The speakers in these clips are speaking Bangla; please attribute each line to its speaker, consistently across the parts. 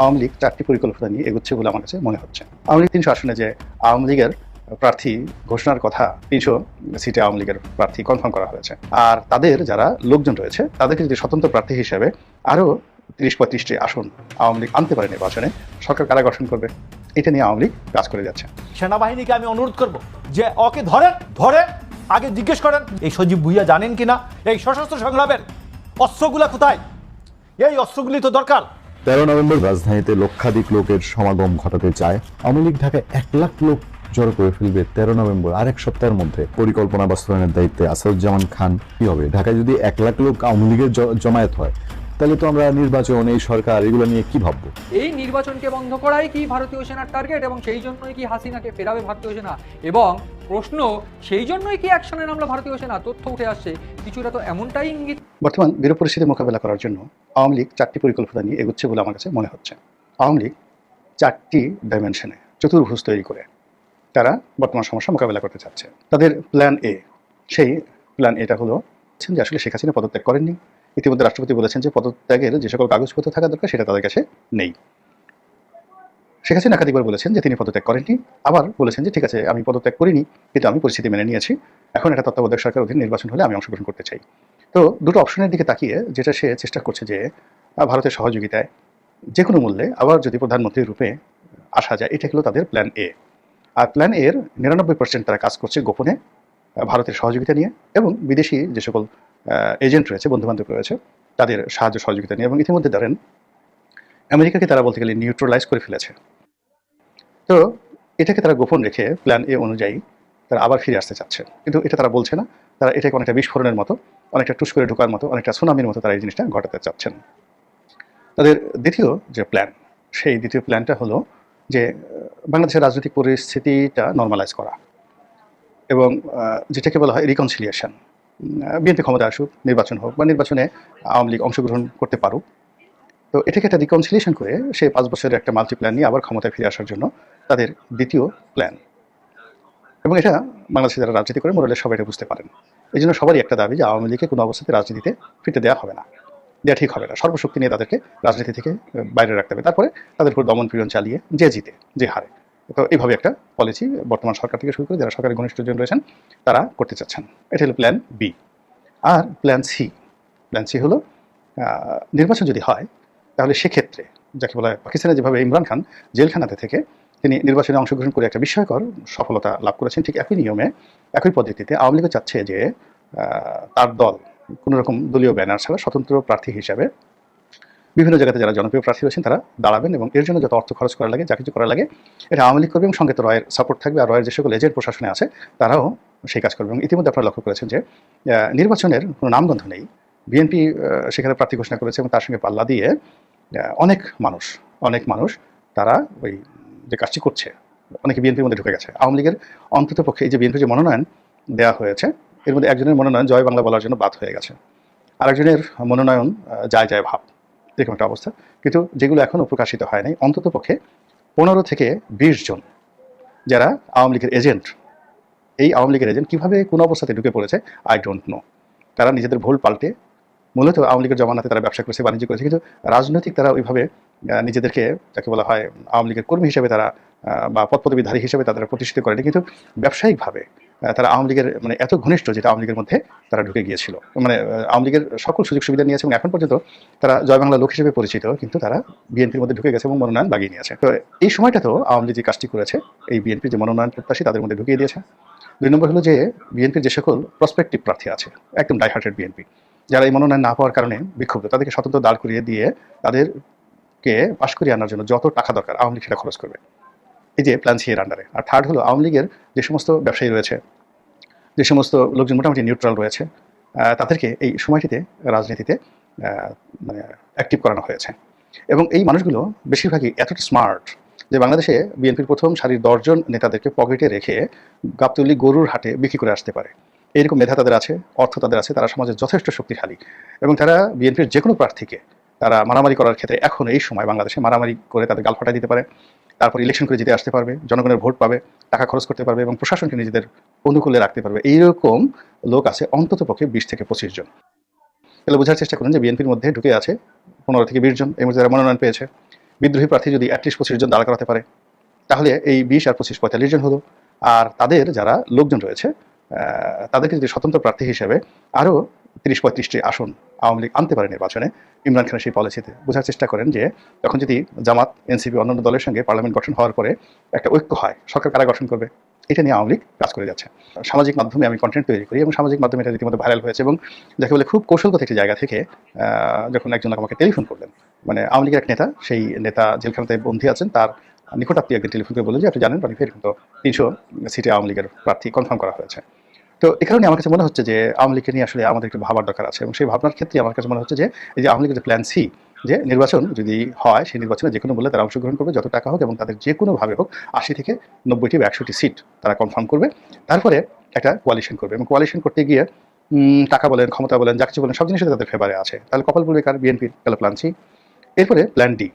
Speaker 1: আওয়ামী লীগ চারটি পরিকল্পনা নিয়ে এগোচ্ছে বলে আমার কাছে মনে হচ্ছে। আওয়ামী লীগ তিনশো আসনে যে আওয়ামী লীগের প্রার্থী ঘোষণার কথা তিনশো সিটে আওয়ামী লীগের প্রার্থী কনফার্ম করা হয়েছে। আর তাদের যারা লোকজন রয়েছে, তাদেরকে যদি স্বতন্ত্র প্রার্থী হিসেবে আরও তিরিশ পঁয়ত্রিশটি আসন আওয়ামী লীগ আনতে পারে নির্বাচনে, সরকার কারা গঠন করবে? এটা নিয়ে আওয়ামী লীগ কাজ করে যাচ্ছে।
Speaker 2: সেনাবাহিনীকে আমি অনুরোধ করব যে ওকে ধরে ধরে আগে জিজ্ঞেস করেন, এই সজীব ভুইয়া জানেন কিনা? এই সশস্ত্র সংগ্রামের অস্ত্রগুলা কোথায়? এই অস্ত্রগুলি তো দরকার।
Speaker 3: তেরো নভেম্বর রাজধানীতে লক্ষাধিক লোকের সমাগম ঘটাতে চায়। আওয়ামী লীগ ঢাকায় এক লাখ লোক জড়ো করে ফেলবে তেরো নভেম্বর আর এক সপ্তাহের মধ্যে। পরিকল্পনা বাস্তবায়নের দায়িত্বে আসাদুজ্জামান খান কি হবে? ঢাকায় যদি এক লাখ লোক আওয়ামী লীগের জমায়েত হয়, তাহলে তো আমরা নির্বাচন, এই সরকার, এগুলো নিয়ে কি ভাববো?
Speaker 4: এই নির্বাচনকে বন্ধ করাই কি ভারতীয় সেনার টার্গেট এবং সেই জন্যই কি হাসিনাকে ফেরাবে ভারতীয় সেনা? এবং প্রশ্ন, সেই জন্যই কি অ্যাকশনে নামলো ভারতীয় সেনা? তথ্য উঠে আসছে। কিছুটা তো এমনটাই ইঙ্গিত
Speaker 1: বর্তমান বিরূপ পরিস্থিতি মোকাবেলা করার জন্য আওয়ামী লীগ চারটি পরিকল্পনা নিয়ে এগোচ্ছে বলে আমার কাছে মনে হচ্ছে। আওয়ামী লীগ চারটি ডাইমেনশনে চতুর্ভুজ তৈরি করে তারা বর্তমান সমস্যা মোকাবেলা করতে চাচ্ছে। তাদের প্ল্যান এ সেই প্ল্যান এটা হলো যে আসলে শেখ হাসিনা পদত্যাগ করেননি। ইতিমধ্যে রাষ্ট্রপতি বলেছেন যে পদত্যাগের যে সকল কাগজপত্র থাকা দরকার সেটা তাদের কাছে নেই। শেখ হাসিনা একাধিকবার বলেছেন যে তিনি পদত্যাগ করেননি। আবার বলেছেন যে ঠিক আছে, আমি পদত্যাগ করিনি, কিন্তু আমি পরিস্থিতি মেনে নিয়েছি। এখন এটা তত্ত্বাবধায়ক সরকার অধীন নির্বাচন হলে আমি অংশগ্রহণ করতে চাই। তো দুটো অপশনের দিকে তাকিয়ে যেটা সে চেষ্টা করছে যে ভারতের সহযোগিতায় যে কোনো মূল্যে আবার যদি প্রধানমন্ত্রীর রূপে আসা যায়, এটা হলো তাদের প্ল্যান এ আর প্ল্যান এর নিরানব্বই পার্সেন্ট তারা কাজ করছে গোপনে ভারতের সহযোগিতা নিয়ে এবং বিদেশি যে সকল এজেন্ট রয়েছে, বন্ধুবান্ধব রয়েছে, তাদের সাহায্য সহযোগিতা নিয়ে এবং ইতিমধ্যে ধরেন আমেরিকাকে তারা বলতে গেলে নিউট্রালাইজ করে ফেলেছে। তো এটাকে তারা গোপন রেখে প্ল্যান এ অনুযায়ী তারা আবার ফিরে আসতে চাচ্ছে। কিন্তু এটা তারা বলছে না। তারা এটাকে অনেকটা বিস্ফোরণের মতো অনেকটা টুস করে ঢোকার মতো, অনেকটা সুনামির মতো তারা এই জিনিসটা ঘটাতে চাচ্ছেন। তাদের দ্বিতীয় যে প্ল্যান সেই দ্বিতীয় প্ল্যানটা হলো যে বাংলাদেশের রাজনৈতিক পরিস্থিতিটা নর্মালাইজ করা এবং যেটাকে বলা হয় রিকনসিলিয়েশন বিএনপি ক্ষমতা আসুক, নির্বাচন হোক বা নির্বাচনে আওয়ামী লীগ অংশগ্রহণ করতে পারুক, তো এটাকে একটা রিকনসিলিয়েশন করে সে পাঁচ বছরের একটা মাল্টি প্ল্যান নিয়ে আবার ক্ষমতায় ফিরে আসার জন্য তাদের দ্বিতীয় প্ল্যান এবং এটা বাংলাদেশে যারা রাজনীতি করে মোরালে সবাই বুঝতে পারেন। এই জন্য সবারই একটা দাবি যে আওয়ামী লীগকে কোনো অবস্থাতে রাজনীতিতে ফিরতে দেওয়া হবে না। দেওয়া ঠিক হবে না। সর্বশক্তি নিয়ে তাদেরকে রাজনীতি থেকে বাইরে রাখতে হবে। তারপরে তাদের উপর দমন পীড়ন চালিয়ে যে জিতে, যে হারে। তো এইভাবে একটা পলিসি বর্তমান সরকার থেকে শুরু করে যারা সরকারের ঘনিষ্ঠজন রয়েছেন, তারা করতে চাচ্ছেন। এটা হলো প্ল্যান বি আর প্ল্যান সি প্ল্যান সি হলো নির্বাচন যদি হয়, তাহলে সেক্ষেত্রে, যাকে বলা হয় পাকিস্তানে যেভাবে ইমরান খান, জেলখানাতে থেকে তিনি নির্বাচনে অংশগ্রহণ করে একটা বিস্ময়কর সফলতা লাভ করেছেন ঠিক একই নিয়মে, একই পদ্ধতিতে আওয়ামী লীগও চাচ্ছে যে তার দল কোনো রকম দলীয় ব্যানার ছাড়া স্বতন্ত্র প্রার্থী হিসাবে বিভিন্ন জায়গাতে যারা জনপ্রিয় প্রার্থী রয়েছেন তারা দাঁড়াবেন এবং এর জন্য যত অর্থ খরচ করা লাগে, যা কিছু করা লাগে, এটা আওয়ামী লীগ করবে এবং সঙ্গে তো রয়ের সাপোর্ট থাকবে আর রয়ের যে সকল এজেন্ট প্রশাসনে আছে, তারাও সেই কাজ করবে এবং ইতিমধ্যে আপনারা লক্ষ্য করেছেন যে নির্বাচনের কোনো নামগন্ধ নেই। বিএনপি সেখানে প্রার্থী ঘোষণা করেছে এবং তার সঙ্গে পাল্লা দিয়ে অনেক মানুষ অনেক মানুষ তারা ওই যে কাজটি করছে, অনেকে বিএনপির মধ্যে ঢুকে গেছে। আওয়ামী লীগের অন্তত পক্ষে এই যে বিএনপির যে মনোনয়ন দেওয়া হয়েছে, এর মধ্যে একজনের মনোনয়ন জয় বাংলা বলার জন্য বাদ হয়ে গেছে। আরেকজনের মনোনয়ন যায় যায় ভাব, এরকম একটা অবস্থা। কিন্তু যেগুলো এখনও প্রকাশিত হয় নাই অন্তত পক্ষে পনেরো থেকে বিশ জন যারা আওয়ামী লীগের এজেন্ট, এই আওয়ামী লীগের এজেন্ট কীভাবে কোন অবস্থাতে ঢুকে পড়েছে আই ডোন্ট নো তারা নিজেদের ভুল পাল্টে, মূলত আওয়ামী লীগের জমানাতে তারা ব্যবসা করেছে, বাণিজ্য করেছে, কিন্তু রাজনৈতিক তারা ওইভাবে নিজেদেরকে যাকে বলা হয় আওয়ামী লীগের কর্মী হিসেবে তারা বা পদপদবীধারী হিসেবে তাদের প্রতিষ্ঠিত করেনি, কিন্তু ব্যবসায়িকভাবে তারা আওয়ামী লীগের মানে এত ঘনিষ্ঠ যেটা আওয়ামী লীগের মধ্যে তারা ঢুকে গিয়েছিল। মানে আওয়ামী লীগের সকল সুযোগ সুবিধা নিয়েছে এবং এখন পর্যন্ত তারা জয় বাংলা লোক হিসেবে পরিচিত, কিন্তু তারা বিএনপির মধ্যে ঢুকে গেছে এবং মনোনয়ন বাগিয়ে নিয়েছে। তো এই সময়টা তো আওয়ামী লীগ যে কাজটি করেছে, এই বিএনপির যে মনোনয়ন প্রত্যাশী তাদের মধ্যে ঢুকিয়ে দিয়েছে। দুই নম্বর হলো যে বিএনপির যে সকল প্রসপেক্টিভ প্রার্থী আছে, একদম ডাইহার্টেড বিএনপি, যারা এই মনোনয়ন না পাওয়ার কারণে বিক্ষুব্ধ, তাদেরকে স্বতন্ত্র দাঁড় করিয়ে দিয়ে তাদেরকে পাশ করিয়ে আনার জন্য যত টাকা দরকার আওয়ামী লীগ সেটা খরচ করবে। এই যে প্ল্যান সি এর আন্ডারে আর থার্ড হলো আওয়ামী লীগের যে সমস্ত ব্যবসায়ী রয়েছে, যে সমস্ত লোকজন মোটামুটি নিউট্রাল রয়েছে তাদেরকে এই সময়টিতে রাজনীতিতে মানে অ্যাক্টিভ করানো হয়েছে। এবং এই মানুষগুলো বেশিরভাগই এতটা স্মার্ট যে বাংলাদেশে বিএনপির প্রথম সারির দশজন নেতাদেরকে পকেটে রেখে গাবতলি গরুর হাটে বিক্রি করে আসতে পারে। এইরকম মেধা তাদের আছে, অর্থ তাদের আছে, তারা সমাজে যথেষ্ট শক্তিশালী। এবং তারা বিএনপির যে কোনো প্রার্থীকে তারা মারামারি করার ক্ষেত্রে এখন এই সময় বাংলাদেশে মারামারি করে তাদের গাল ফাটাই দিতে পারে। তারপর ইলেকশন করে জিতে আসতে পারবে, জনগণের ভোট পাবে, টাকা খরচ করতে পারবে এবং প্রশাসনকে নিজেদের অনুকূলে রাখতে পারবে। এইরকম লোক আছে অন্তত পক্ষে বিশ থেকে পঁচিশ জন। তাহলে বোঝার চেষ্টা করুন যে বিএনপির মধ্যে ঢুকে আছে পনেরো থেকে বিশ জন এই মধ্যে যারা মনোনয়ন পেয়েছে। বিদ্রোহী প্রার্থী যদি অ্যাটলিস্ট পঁচিশ জন দাঁড়া করাতে পারে, তাহলে এই বিশ আর পঁচিশ পঁয়তাল্লিশ জন হলো। আর তাদের যারা লোকজন রয়েছে তাদেরকে যদি স্বতন্ত্র প্রার্থী হিসেবে আরও তিরিশ পঁয়ত্রিশটি আসন আওয়ামী লীগ আনতে পারে নির্বাচনে। ইমরান খানের সেই পলিসিতে বোঝার চেষ্টা করেন যে তখন যদি জামাত, এনসিপি, অন্যান্য দলের সঙ্গে পার্লামেন্ট গঠন হওয়ার পরে একটা ঐক্য হয়, সরকার কারা গঠন করবে, এটা নিয়ে আওয়ামী লীগ কাজ করে যাচ্ছে। সামাজিক মাধ্যমে আমি কন্টেন্ট তৈরি করি এবং সামাজিক মাধ্যমে এটা রীতিমতো ভাইরাল হয়েছে এবং যাকে বলে খুব কৌশলগত একটি জায়গা থেকে যখন একজন আমাকে টেলিফোন করলেন মানে আওয়ামী লীগের এক নেতা, সেই নেতা জেলখানাতে বন্দী আছেন, তার নিকটাত্মীয় একদিন টেলিফোন করে বললেন যে, আপনি জানেন বাড়ি ফের কিন্তু তিনশো সিটে আওয়ামী লীগের প্রার্থী কনফার্ম করা হয়েছে। তো এ কারণে আমার কাছে মনে হচ্ছে যে আওয়ামী লীগকে নিয়ে আসলে আমাদের একটু ভাবার দরকার আছে। এবং সেই ভাবনার ক্ষেত্রে আমার কাছে মনে হচ্ছে যে, এই যে আওয়ামী লীগের প্ল্যান সি যে নির্বাচন যদি হয়, সেই নির্বাচনে যে কোনো বলে তারা অংশগ্রহণ করবে, যত টাকা হোক এবং তাদের যে কোনোভাবে হোক, আশি থেকে নব্বইটি বা একশোটি সিট তারা কনফার্ম করবে। তারপরে একটা কোয়ালিশন করবে এবং কোয়ালিশন করতে গিয়ে টাকা বলেন, ক্ষমতা বলেন, যা কিছু বলেন, সব জিনিসই তাদের ফেভারে আছে। তাহলে কপাল বলবে কার? বিএনপির গেল প্ল্যান সি এরপরে প্ল্যান ডি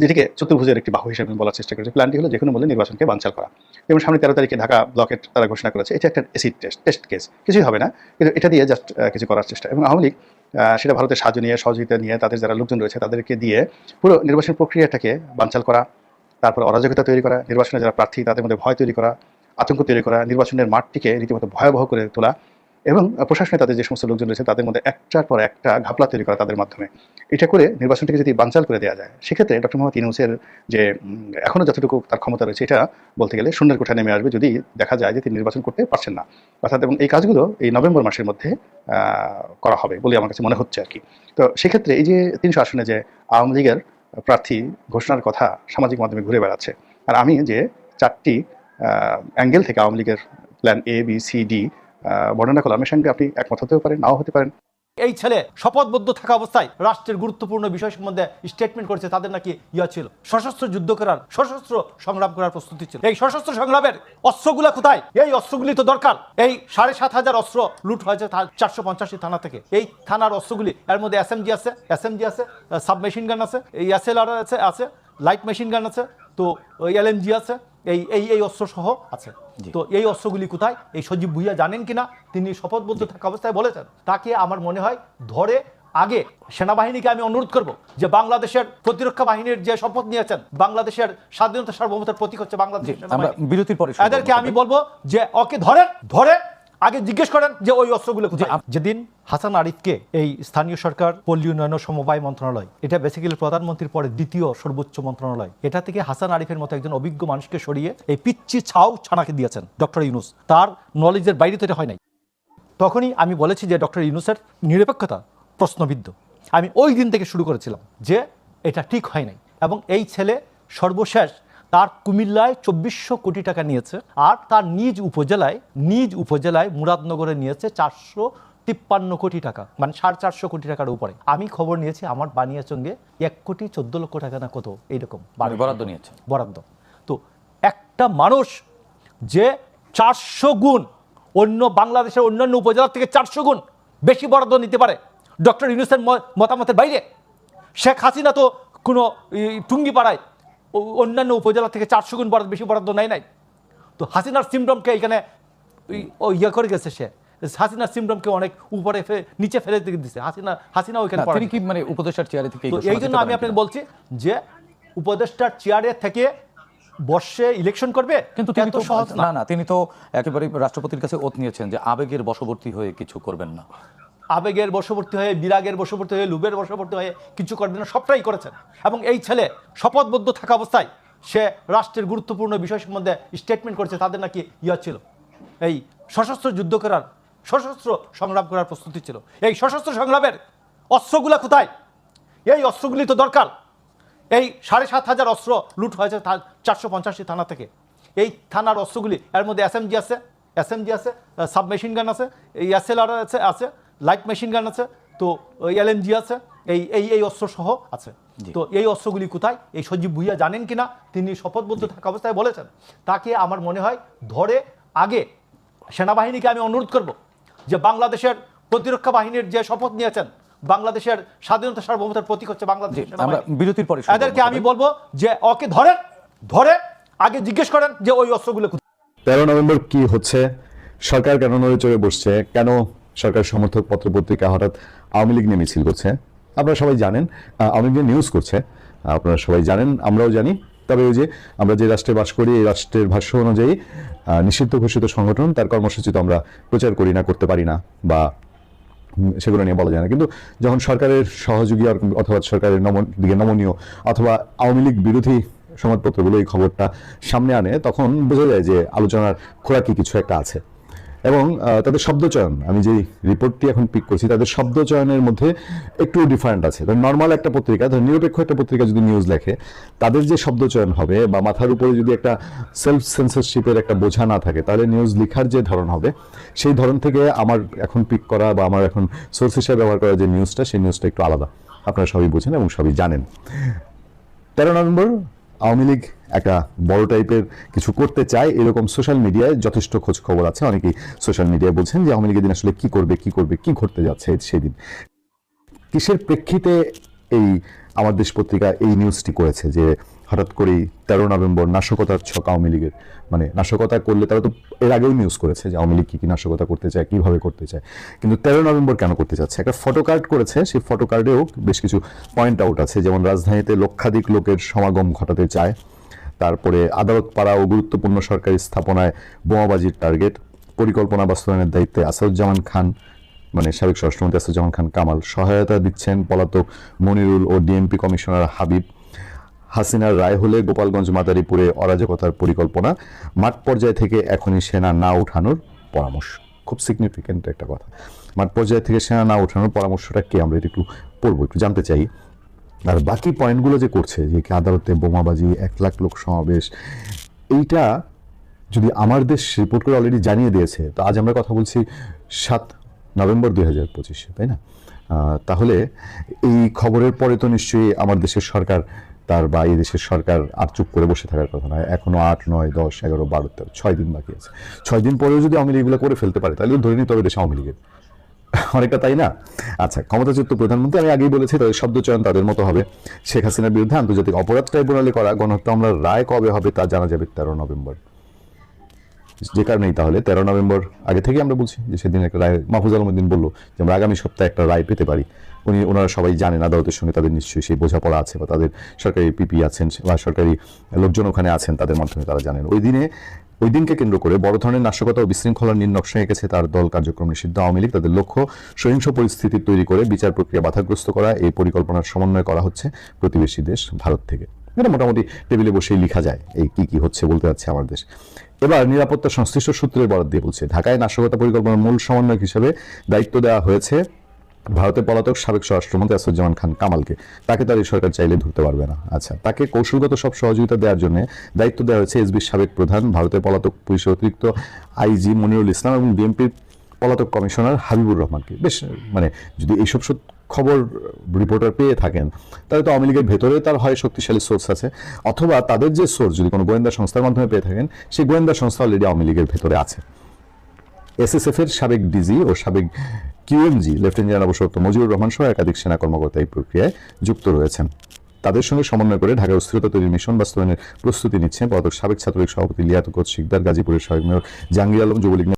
Speaker 1: যেটিকে চতুর্ভুজের একটি বাহু হিসেবে বলার চেষ্টা করেছি। প্ল্যানটি হলো যে কোনো মূল্যে নির্বাচনকে বানচাল করা। এবং সামনে তেরো তারিখে ঢাকা ব্লকেট তারা ঘোষণা করেছে, এটা একটা এসিড টেস্ট টেস্ট কেস কিছুই হবে না, কিন্তু এটা দিয়ে জাস্ট কিছু করার চেষ্টা। এবং আওয়ামী লীগ সেটা ভারতের সাহায্য নিয়ে, সহযোগিতা নিয়ে তাদের যারা লোকজন রয়েছে, তাদেরকে দিয়ে পুরো নির্বাচন প্রক্রিয়াটাকে বানচাল করা, তারপর অরাজকতা তৈরি করা, নির্বাচনে যারা প্রার্থী, তাদের মধ্যে ভয় তৈরি করা, আতঙ্ক তৈরি করা, নির্বাচনের মাঠটিকে রীতিমতো ভয়াবহ করে তোলা এবং প্রশাসনে তাদের যে সমস্ত লোকজন রয়েছে তাদের মধ্যে একটার পর একটা ঘাপলা তৈরি করা তাদের মাধ্যমে। এটা করে নির্বাচনটিকে যদি বানচাল করে দেওয়া যায় সেক্ষেত্রে ডক্টর মোহাম্মদ ইউনুসের যে উম, এখনও যতটুকু তার ক্ষমতা রয়েছে এটা বলতে গেলে শূন্যের কোঠা নেমে আসবে যদি দেখা যায় যে তিনি নির্বাচন করতে পারছেন না। অর্থাৎ এবং এই কাজগুলো এই নভেম্বর মাসের মধ্যে করা হবে বলে আমার কাছে মনে হচ্ছে আর কি। তো সেক্ষেত্রে এই যে তিনশো আসনে যে আওয়ামী লীগের প্রার্থী ঘোষণার কথা সামাজিক মাধ্যমে ঘুরে বেড়াচ্ছে আর আমি যে চারটি অ্যাঙ্গেল থেকে আওয়ামী লীগের plan A B C D বর্ণনা করলাম এর সঙ্গে আপনি একমত হতেও পারেন, নাও হতে পারেন।
Speaker 2: এই ছেলে শপথবদ্ধ থাকা অবস্থায় রাষ্ট্রের গুরুত্বপূর্ণ বিষয় সম্বন্ধে স্টেটমেন্ট করেছে, তাদের নাকি ইয়া ছিল। সশস্ত্র যুদ্ধ করার, সশস্ত্র সংগ্রাম করার প্রস্তুতি ছিল। এই সশস্ত্র সংগ্রামের অস্ত্রগুলা কোথায়? এই অস্ত্রগুলি তো দরকার। এই সাড়ে সাত হাজার অস্ত্র লুট হয়েছে চারশো পঞ্চাশটি থানা থেকে। এই থানার অস্ত্রগুলি, এর মধ্যে এসএমজি আছে এসএমজি আছে সাব মেশিন গান আছে, এই এসএলআর আছে আছে লাইট মেশিন গান আছে, তো এলএমজি আছে এই এই এই অস্ত্র সহ আছে তো এই অস্ত্রগুলি কোথায়? এই সজীব ভুইয়া জানেন কিনা? তিনি শপথবদ্ধ থাকা অবস্থায় বলেছেন। তাকে আমার মনে হয় ধরে আগে সেনাবাহিনীকে আমি অনুরোধ করব যে বাংলাদেশের প্রতিরক্ষা বাহিনীর যে শপথ নিয়েছেন বাংলাদেশের স্বাধীনতা সার্বভৌমতার প্রতীক হচ্ছে বাংলাদেশ
Speaker 5: বিরতির পরে
Speaker 2: এদেরকে আমি বলব যে ওকে ধরে ধরে আগে জিজ্ঞেস করেন যে ওই অস্ত্রগুলো যেদিন হাসান আরিফকে এই স্থানীয় সরকার পল্লী উন্নয়ন সমবায় মন্ত্রণালয় এটা বেসিক্যালি প্রধানমন্ত্রীর পরে দ্বিতীয় সর্বোচ্চ মন্ত্রণালয় এটা থেকে হাসান আরিফের মতো একজন অভিজ্ঞ মানুষকে সরিয়ে এই পিচ্ছি ছাও ছানাকে দিয়েছেন ডক্টর ইউনুস। তার নলেজের বাইরে তো এটা হয় নাই। তখনই আমি বলেছি যে ডক্টর ইউনুসের নিরপেক্ষতা প্রশ্নবিদ্ধ। আমি ওই দিন থেকে শুরু করেছিলাম যে এটা ঠিক হয় নাই। এবং এই ছেলে সর্বশেষ তার কুমিল্লায় চব্বিশশো কোটি টাকা নিয়েছে আর তার নিজ উপজেলায় নিজ উপজেলায় মুরাদনগরে নিয়েছে চারশো তিপ্পান্ন কোটি টাকা মানে সাড়ে চারশো কোটি টাকার উপরে। আমি খবর নিয়েছি আমার বানিয়ার সঙ্গে এক কোটি চোদ্দ লক্ষ টাকা না কত এইরকম।
Speaker 5: মানে বরাদ্দ নিয়েছে।
Speaker 2: বরাদ্দ। তো একটা মানুষ যে চারশো গুণ অন্য বাংলাদেশের অন্যান্য উপজেলা থেকে চারশো গুণ বেশি বরাদ্দ নিতে পারে ডক্টর ইউনুসের মতামতের বাইরে। শেখ হাসিনা তো কোনো টুঙ্গি পাড়ায় অন্যান্য উপজেলা থেকে চারশো গুণ বরাদ্দ বেশি বরাদ্দ নেয় নাই। তো হাসিনার সিমডমকে এখানে ইয়ে করে গেছে সে। হাসিনার সিমডমকে অনেক উপরে নিচে ফেলে দিয়ে দিছে। হাসিনা হাসিনা ওইখানে
Speaker 5: তিনি কি মানে উপদেষ্টার চেয়ারে থেকে
Speaker 2: এই জন্য আমি আপনাকে বলছি যে উপদেষ্টার চেয়ারে থেকে বর্ষে ইলেকশন করবে?
Speaker 5: কিন্তু তিনি তো
Speaker 2: সহজ না।
Speaker 5: না না তিনি তো একেবারে রাষ্ট্রপতির কাছে ওত নিয়েছেন যে আবেগের বশবর্তী হয়ে কিছু করবেন না।
Speaker 2: আবেগের বশবর্তী হয়ে, বিরাগের বশবর্তী হয়ে লুবের বশবর্তী হয়ে কিছু করবেন না সবটাই করেছেন। এবং এই ছেলে শপথবদ্ধ থাকা অবস্থায় সে রাষ্ট্রের গুরুত্বপূর্ণ বিষয় সম্বন্ধে স্টেটমেন্ট করেছে, তাদের নাকি ইয়া ছিল। এই সশস্ত্র যুদ্ধ করার, সশস্ত্র সংগ্রাম করার প্রস্তুতি ছিল। এই সশস্ত্র সংগ্রামের অস্ত্রগুলা কোথায়? এই অস্ত্রগুলি তো দরকার। এই সাড়ে সাত হাজার অস্ত্র লুট হয়েছে চারশো পঞ্চাশটি থানা থেকে। এই থানার অস্ত্রগুলি, এর মধ্যে এসএমজি আছে এসএমজি আছে সাব মেশিন গান আছে, এই এসএলআর আছে আছে লাইট মেশিন গান আছে তো এলএমজি আছে এই এই এই অস্ত্র সহ আছে তো এই অস্ত্রগুলি কোথায়? এই সজীব ভুইয়া জানেন কিনা তিনি শপথবদ্ধ থাকা অবস্থায় বলেছেন। তাকে আমার মনে হয় ধরে আগে সেনাবাহিনীকে আমি অনুরোধ করব যে বাংলাদেশের প্রতিরক্ষা বাহিনীর যে শপথ নিয়েছেন বাংলাদেশের স্বাধীনতা সার্বভৌমতার প্রতীক হচ্ছে বাংলাদেশ
Speaker 5: আমরা বিরতির পরে
Speaker 2: এদেরকে আমি বলব যে ওকে ধরেন ধরে আগে জিজ্ঞেস করেন যে ওই অস্ত্রগুলো কোথায়।
Speaker 3: তেরো নভেম্বর কি হচ্ছে? সরকার কেন নড়ে চড়ে বসছে? কেন সরকার সমর্থক পত্র পত্রিকা হঠাৎ আওয়ামী লীগ নিয়ে মিছিল করছে। আপনারা সবাই জানেন আওয়ামী লীগ নিউজ করছে। আপনারা সবাই জানেন, আমরাও জানি। তবে ওই যে আমরা যে রাষ্ট্রে বাস করি, এই রাষ্ট্রের ভাষ্য অনুযায়ী নিষিদ্ধ ঘোষিত সংগঠন, তার কর্মসূচি তো আমরা প্রচার করি না, করতে পারি না, বা সেগুলো নিয়ে বলা যায় না। কিন্তু যখন সরকারের সহযোগী অথবা সরকারের নম দিকে নমনীয় অথবা আওয়ামী লীগ বিরোধী সংবাদপত্রগুলো এই খবরটা সামনে আনে, তখন বোঝা যায় যে আলোচনার খোরাকি কিছু একটা আছে। এবং তাদের শব্দচয়ন আমি যে রিপোর্টটি এখন পিক করছি, তাদের শব্দচয়নের মধ্যে একটু ডিফারেন্ট আছে। ধর নর্মাল একটা পত্রিকা, ধর নিরপেক্ষ একটা পত্রিকা যদি নিউজ লেখে, তাদের যে শব্দচয়ন হবে বা মাথার উপরে যদি একটা সেলফ সেন্সরশিপের একটা বোঝা না থাকে, তাহলে নিউজ লেখার যে ধরন হবে, সেই ধরন থেকে আমার এখন পিক করা বা আমার এখন সোর্স হিসেবে ব্যবহার করা যে নিউজটা সেই নিউজটা একটু আলাদা। আপনারা সবই বোঝেন এবং সবই জানেন। তেরো নভেম্বর আওয়ামী লীগ একটা বড় টাইপের কিছু করতে চায়, এরকম সোশ্যাল মিডিয়ায় যথেষ্ট খোঁজ খবর আছে। অনেকেই সোশ্যাল মিডিয়ায় বলছেন যে আওয়ামী লীগের দিন আসলে কি করবে কি করবে, কি ঘটতে যাচ্ছে সেদিন। কিসের প্রেক্ষিতে এই আমার দেশ পত্রিকা এই নিউজটি করেছে যে হঠাৎ করেই তেরো নভেম্বর নাশকতার ছক আওয়ামী লীগের। মানে নাশকতা করলে তারা তো এর আগেও নিউজ করেছে যে আওয়ামী লীগ কী কি নাশকতা করতে চায়, কীভাবে করতে চায়। কিন্তু তেরো নভেম্বর কেন করতে চাচ্ছে? একটা ফটো কার্ড করেছে, সেই ফটো কার্ডেও বেশ কিছু পয়েন্ট আউট আছে। যেমন রাজধানীতে লক্ষাধিক লোকের সমাগম ঘটাতে চায়। তারপরে আদালত পাড়া ও গুরুত্বপূর্ণ সরকারি স্থাপনায় বোমাবাজির টার্গেট পরিকল্পনা বাস্তবায়নের দায়িত্বে আসাদুজ্জামান খান মানে সাবেক স্বরাষ্ট্রমন্ত্রী আসাদুজ্জামান খান কামাল সহায়তা দিচ্ছেন পলাতক মনিরুল ও ডিএমপি কমিশনার হাবিব। হাসিনার রায় হলে গোপালগঞ্জ, মাদারীপুরে অরাজকতার পরিকল্পনা। মাঠ পর্যায় থেকে এখনই সেনা না উঠানোর পরামর্শ। খুব সিগনিফিক্যান্ট একটা কথা। মাঠ পর্যায় থেকে সেনা না উঠানোর পরামর্শটা কি? আমরা একটু পড়ব, একটু জানতে চাই। আর বাকি পয়েন্টগুলো যে করছে, যে কি আদালতে বোমাবাজি, এক লাখ লোক সমাবেশ, এইটা যদি আমার দেশ রিপোর্ট করে অলরেডি জানিয়ে দিয়েছে, তো আজ আমরা কথা বলছি সাত নভেম্বর দুই হাজার পঁচিশে, তাই না? তাহলে এই খবরের পরে তো নিশ্চয়ই আমার দেশের সরকার তার বা এই দেশের সরকার আর চুপ করে বসে থাকার কথা নয়। এখনও আট, নয়, দশ, এগারো, বারো, তেরো, ছয় দিন বাকি আছে। ছয় দিন পরেও যদি আওয়ামী লীগগুলো করে ফেলতে পারে, তাহলে ধরে নিতে হবে দেশ আওয়ামী লীগের। অনেকটা তাই না? আচ্ছা ক্ষমতাচ্যুত প্রধানমন্ত্রী, আমি আগেই বলেছি, তাদের শব্দ চয়ন তাদের মতো হবে। শেখ হাসিনার বিরুদ্ধে আন্তর্জাতিক অপরাধ ট্রাইব্যুনালে করা গণহত্যা আমরা রায় কবে হবে তা জানা যাবে তেরো নভেম্বর। যে কারণেই তাহলে তেরো নভেম্বর আগে থেকে আমরা বলছি যে সেদিন একটা রায়, মাহফুজ আলমুদ্দিন বলল যে আমরা আগামী সপ্তাহে একটা রায় পেতে পারি। উনি, ওনারা সবাই জানেন আদালতের সঙ্গে তাদের নিশ্চয়ই সেই বোঝাপড়া আছে বা তাদের সরকারি পিপি আছেন বা সরকারি লোকজন ওখানে আছেন, তাদের মাধ্যমে তারা জানেন। ওই দিনে, ওই দিনকে কেন্দ্র করে বড় ধরনের নাশকতা ও বিশৃঙ্খলার নির্নকশা এঁকেছে তার দল কার্যক্রম নিষিদ্ধ আওয়ামী লীগ। তাদের লক্ষ্য, সহিংস পরিস্থিতি তৈরি করে বিচার প্রক্রিয়া বাধাগ্রস্ত করা। এই পরিকল্পনার সমন্বয় করা হচ্ছে প্রতিবেশী দেশ ভারত থেকে। এটা মোটামুটি টেবিলে বসেই লিখা যায় এই কি কি হচ্ছে বলতে যাচ্ছে আমার দেশ। এবার নিরাপত্তা সংশ্লিষ্ট সূত্রের বরাদ দিয়ে বলছে, ঢাকায় নাশকতা পরিকল্পনার মূল সমন্বয়ক হিসেবে দায়িত্ব দেওয়া হয়েছে ভারতের পলাতক সাবেক স্বরাষ্ট্রমন্ত্রী আসাদুজ্জামান খান কামালকে। তাকে তার এই সরকার চাইলে ধরতে পারবে না। আচ্ছা তাকে কৌশলগত সব সহযোগিতা দেওয়ার জন্য দায়িত্ব দেওয়া হয়েছে এসবির সাবেক প্রধান, ভারতের পলাতক পুলিশের অতিরিক্ত আইজি মনিরুল ইসলাম এবং বিএনপির পলাতক কমিশনার হাবিবুর রহমানকে। বেশ মানে যদি এইসব খবর রিপোর্টার পেয়ে থাকেন। তাহলে তো আওয়ামী লীগের ভেতরে তার হয় শক্তিশালী সোর্স আছে। অথবা তাদের যে সোর্স যদি কোনো গোয়েন্দা সংস্থার মাধ্যমে পেয়ে থাকেন, সেই গোয়েন্দা সংস্থা অলরেডি আওয়ামী লীগের ভেতরে আছে। এসএসএফ এর সাবেক ডিজি ও সাবেক কিউএমজি লেফটেন্যান্ট জেনারেল অবসরপ্রাপ্ত মজিবুর রহমান সহ একাধিক সেনা কর্মকর্তা এই প্রক্রিয়ায় যুক্ত রয়েছেন। তাদের সঙ্গে সমন্বয় করে ঢাকার অস্থিরতা তৈরির মিশন বাস্তবায়নের প্রস্তুতি নিচ্ছেন পলাতক সাবেক ছাত্রলীগ সভাপতি লিয়াকত শিকদার গাজীপুরের সাবেক মেয়র জাহাঙ্গীর আলম, যুবলীগ